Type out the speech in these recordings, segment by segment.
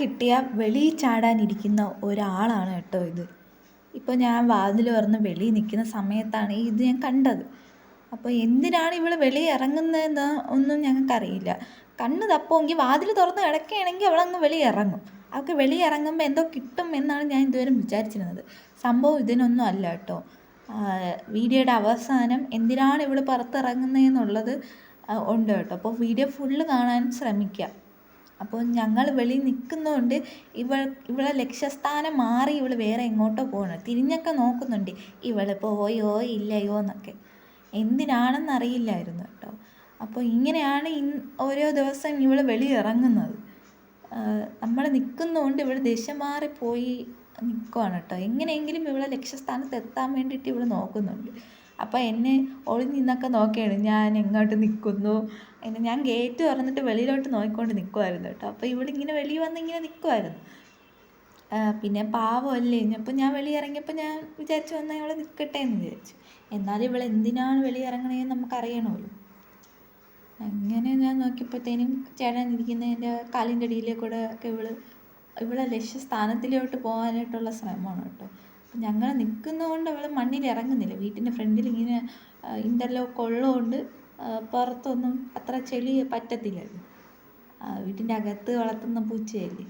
കിട്ടിയ വെളിയിൽ ചാടാനിരിക്കുന്ന ഒരാളാണ് കേട്ടോ ഇത്. ഇപ്പോൾ ഞാൻ വാതിൽ തുറന്ന് വെളിയിൽ നിൽക്കുന്ന സമയത്താണ് ഇത് ഞാൻ കണ്ടത്. അപ്പോൾ എന്തിനാണ് ഇവൾ വെളിയിൽ ഇറങ്ങുന്നതെന്ന് ഒന്നും ഞങ്ങൾക്കറിയില്ല. കണ്ണ് തപ്പുമെങ്കിൽ വാതിൽ തുറന്ന് കിടക്കുകയാണെങ്കിൽ അവളങ്ങ് വെളി ഇറങ്ങും. അവൾക്ക് വെളി ഇറങ്ങുമ്പോൾ എന്തോ കിട്ടും എന്നാണ് ഞാൻ ഇതുവരെ വിചാരിച്ചിരുന്നത്. സംഭവം ഇതിനൊന്നും അല്ല കേട്ടോ. വീഡിയോയുടെ അവസാനം എന്തിനാണ് ഇവൾ പുറത്തിറങ്ങുന്നതെന്നുള്ളത് ഉണ്ട് കേട്ടോ. അപ്പോൾ വീഡിയോ ഫുള്ള് കാണാൻ ശ്രമിക്കുക അപ്പോൾ ഞങ്ങൾ വെളി നിൽക്കുന്നതുകൊണ്ട് ഇവൾ ഇവളെ ലക്ഷ്യസ്ഥാനം മാറി ഇവൾ വേറെ എങ്ങോട്ടോ പോകണം തിരിഞ്ഞൊക്കെ നോക്കുന്നുണ്ട്. ഇവൾ പോയോ ഇല്ലയോ എന്നൊക്കെ. എന്തിനാണെന്ന് അറിയില്ലായിരുന്നു കേട്ടോ. അപ്പോൾ ഇങ്ങനെയാണ് ഇൻ ഓരോ ദിവസം ഇവൾ വെളി ഇറങ്ങുന്നത്. നമ്മൾ നിൽക്കുന്നതുകൊണ്ട് ഇവൾ ദിശ മാറി പോയി നിൽക്കുവാണ് കേട്ടോ. എങ്ങനെയെങ്കിലും ഇവളെ ലക്ഷ്യസ്ഥാനത്ത് എത്താൻ വേണ്ടിയിട്ട് ഇവൾ നോക്കുന്നുണ്ട്. അപ്പോൾ എന്നെ ഒളിഞ്ഞ് നിന്നൊക്കെ നോക്കിയാണ് ഞാൻ എങ്ങോട്ട് നിൽക്കുന്നു എന്നെ ഞാൻ ഗേറ്റ് തുറന്നിട്ട് വെളിയിലോട്ട് നോക്കിക്കൊണ്ട് നിൽക്കുമായിരുന്നു കേട്ടോ. അപ്പോൾ ഇങ്ങനെ വെളിയിൽ വന്ന് ഇങ്ങനെ നിൽക്കുമായിരുന്നു പിന്നെ പാവമല്ലേ? അപ്പോൾ ഞാൻ വെളിയിൽ ഇറങ്ങിയപ്പോൾ ഞാൻ വിചാരിച്ചു വന്നാൽ ഇവൾ നിൽക്കട്ടെ എന്ന് വിചാരിച്ചു. എന്നാലും ഇവൾ എന്തിനാണ് വെളിയിൽ ഇറങ്ങണതെന്ന് നമുക്കറിയണമല്ലോ. അങ്ങനെ ഞാൻ നോക്കിയപ്പോഴത്തേനും ചേട്ടൻ ഇരിക്കുന്നതിന്റെ കാലിന്റെ അടിയിലെ കൂടെ ഒക്കെ ഇവൾ ഇവളെ ലക്ഷ്യസ്ഥാനത്തിലോട്ട് പോകാനായിട്ടുള്ള ശ്രമമാണ് കേട്ടോ. അപ്പം ഞങ്ങൾ നിൽക്കുന്നതുകൊണ്ട് അവൾ മണ്ണിൽ ഇറങ്ങുന്നില്ല വീട്ടിന്റെ ഫ്രണ്ടിൽ ഇങ്ങനെ ഇന്റർലോക്ക് ഉള്ളതുകൊണ്ട് പുറത്തൊന്നും അത്ര ചെളി പറ്റത്തില്ലല്ലോ. വീട്ടിന്റെ അകത്ത് വളർത്തുന്ന പൂച്ചയല്ലേ.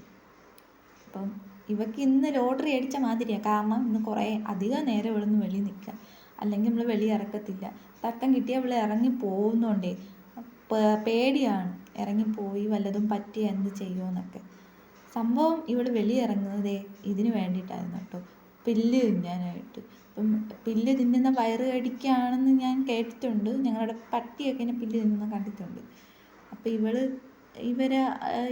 അപ്പം ഇവക്ക് ഇന്ന് ലോട്ടറി അടിച്ച മാതിരിയാണ് കാരണം ഇന്ന് കുറേ അധികം നേരം ഇവിടുന്ന് വെളിയിൽ നിൽക്കുക. അല്ലെങ്കിൽ നമ്മൾ വെളിയിൽ ഇറക്കത്തില്ല. തക്കം കിട്ടിയാൽ അവൾ ഇറങ്ങി പോകുന്നുണ്ടേ. പേടിയാണ്. ഇറങ്ങിപ്പോയി വല്ലതും പറ്റിയ എന്ത് ചെയ്യുമെന്നൊക്കെ സംഭവം ഇവൾ വെളിയിറങ്ങുന്നതേ ഇതിന് വേണ്ടിയിട്ടായിരുന്നു കേട്ടോ. പുല്ല് തിന്നാനായിട്ട്. അപ്പം പുല്ല് തിന്നുന്ന വയറ് കടിക്കാണെന്ന് ഞാൻ കേട്ടിട്ടുണ്ട്. ഞങ്ങളുടെ പട്ടിയൊക്കെ ഇങ്ങനെ പുല്ല് തിന്നുന്നത് കണ്ടിട്ടുണ്ട്. അപ്പോൾ ഇവൾ ഇവരെ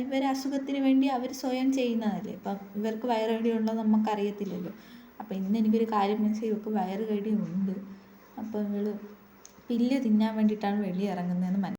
ഇവരെ അസുഖത്തിന് വേണ്ടി അവർ സ്വയം ചെയ്യുന്നതല്ലേ? അപ്പം ഇവർക്ക് ഉണ്ടോ നമുക്കറിയത്തില്ലല്ലോ. അപ്പോൾ ഇന്ന് എനിക്കൊരു കാര്യം മനസ്സിൽ ഇവർക്ക് വയർ കടി ഉണ്ട്. അപ്പോൾ ഇവൾ പുല്ല് തിന്നാൻ വേണ്ടിയിട്ടാണ് വെളിയിൽ ഇറങ്ങുന്നതെന്ന് മനസ്സിലായി.